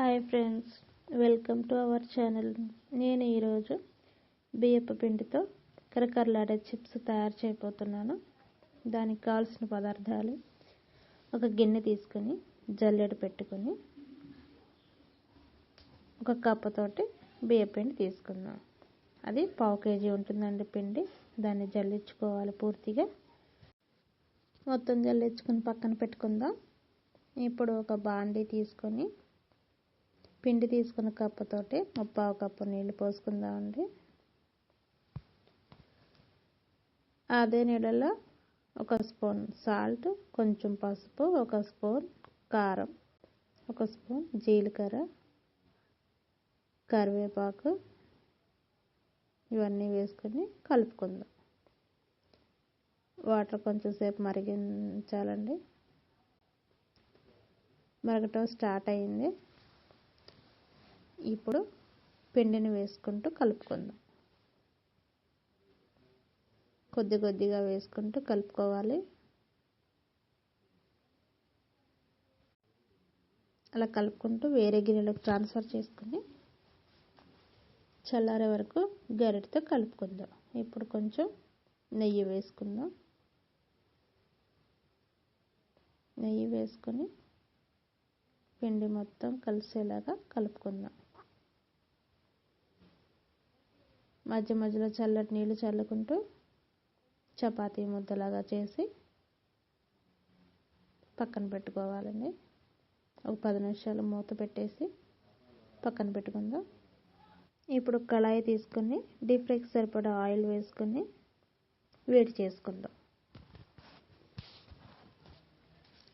Hi friends welcome to our channel నేను ఈరోజు బియ్యపు పిండితో కరకరలాడే చిప్స్ తయారు చేయబోతున్నాను. దానికి కావాల్సిన పదార్థాలు ఒక గిన్నె తీసుకొని జల్లెడ పెట్టుకొని ఒక కప్పతోటి బియ్య పిండి తీసుకుందాం. అది పావు కేజీ ఉంటుందండి పిండి. దాన్ని జల్లించుకోవాలి పూర్తిగా. మొత్తం జల్లించుకొని పక్కన పెట్టుకుందాం. ఇప్పుడు ఒక బాండీ తీసుకొని పిండి తీసుకున్న కప్పుతోటి ముప్పావు కప్పు నీళ్ళు పోసుకుందామండి. అదే నీళ్ళలో ఒక స్పూన్ సాల్ట్ కొంచెం పసుపు ఒక స్పూన్ కారం ఒక స్పూన్ జీలకర్ర కరివేపాకు ఇవన్నీ వేసుకొని కలుపుకుందాం. వాటర్ కొంచెం సేపు మరిగించాలండి. మరగటం స్టార్ట్ అయింది. ఇప్పుడు పిండిని వేసుకుంటూ కలుపుకుందాం. కొద్ది కొద్దిగా వేసుకుంటూ కలుపుకోవాలి. అలా కలుపుకుంటూ వేరే గిన్నెలోకి ట్రాన్స్ఫర్ చేసుకుని చల్లారే వరకు గరిటతో కలుపుకుందాం. ఇప్పుడు కొంచెం నెయ్యి వేసుకుందాం. నెయ్యి వేసుకొని పిండి మొత్తం కలిసేలాగా కలుపుకుందాం. మధ్య మధ్యలో చల్లటి నీళ్ళు చల్లుకుంటూ చపాతీ ముద్దలాగా చేసి పక్కన పెట్టుకోవాలండి. ఒక పది నిమిషాలు మూత పెట్టేసి పక్కన పెట్టుకుందాం. ఇప్పుడు కళాయి తీసుకొని డీప్ ఫ్రైకి సరిపడా ఆయిల్ వేసుకొని వేడి చేసుకుందాం.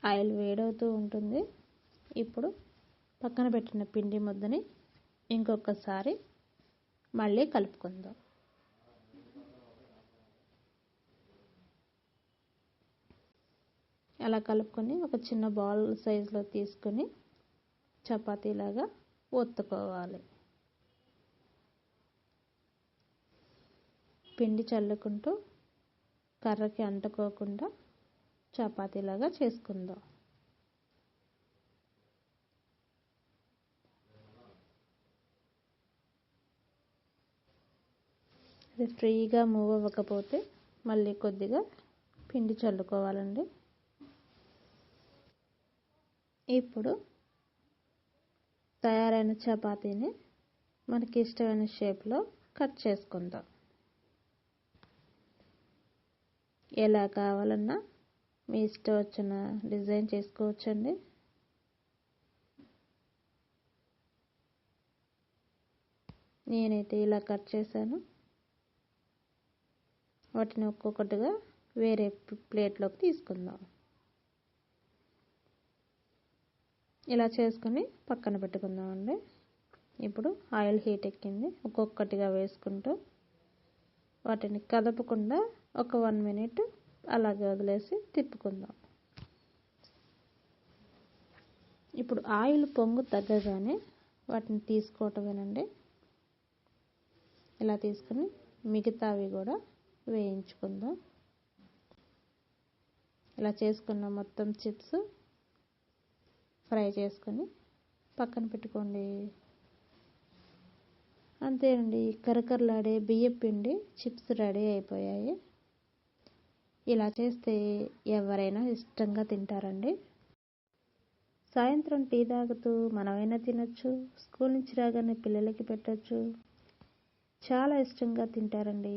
ఆయిల్ వేడవుతూ ఉంటుంది. ఇప్పుడు పక్కన పెట్టిన పిండి ముద్దని ఇంకొకసారి మళ్ళీ కలుపుకుందాం. అలా కలుపుకొని ఒక చిన్న బాల్ సైజులో తీసుకొని చపాతీలాగా ఒత్తుకోవాలి. పిండి చల్లుకుంటూ కర్రకి అంటుకోకుండా చపాతీలాగా చేసుకుందాం. ఇది ఫ్రీగా మూవ్ అవ్వకపోతే మళ్ళీ కొద్దిగా పిండి చల్లుకోవాలండి. ఇప్పుడు తయారైన చపాతీని మనకి ఇష్టమైన షేప్లో కట్ చేసుకుందాం. ఎలా కావాలన్నా మీ ఇష్టం వచ్చిన డిజైన్ చేసుకోవచ్చండి. నేనైతే ఇలా కట్ చేశాను. వాటిని ఒక్కొక్కటిగా వేరే ప్లేట్లోకి తీసుకుందాం. ఇలా చేసుకొని పక్కన పెట్టుకుందామండి. ఇప్పుడు ఆయిల్ హీట్ ఎక్కింది. ఒక్కొక్కటిగా వేసుకుంటూ వాటిని కదపకుండా ఒక వన్ మినిట్ అలాగే వదిలేసి తిప్పుకుందాం. ఇప్పుడు ఆయిల్ పొంగు తగ్గగానే వాటిని తీసుకోవటమేనండి. ఇలా తీసుకొని మిగతావి కూడా వేయించుకుందాం. ఇలా చేసుకున్న మొత్తం చిప్స్ ఫ్రై చేసుకొని పక్కన పెట్టుకోండి. అంతేనండి కరకరలాడే బియ్యం పిండి చిప్స్ రెడీ అయిపోయాయి. ఇలా చేస్తే ఎవరైనా ఇష్టంగా తింటారండి. సాయంత్రం టీ తాగుతూ మనమైనా తినచ్చు స్కూల్ నుంచి రాగానే పిల్లలకి పెట్టచ్చు. చాలా ఇష్టంగా తింటారండి.